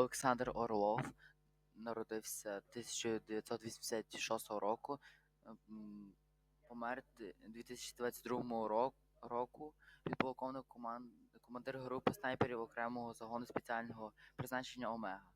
Олександр Орлов народився 1986 року. Е, помер 2022 року. Підполковник команд... командир групи снайперів окремого загону спеціального призначення Омега.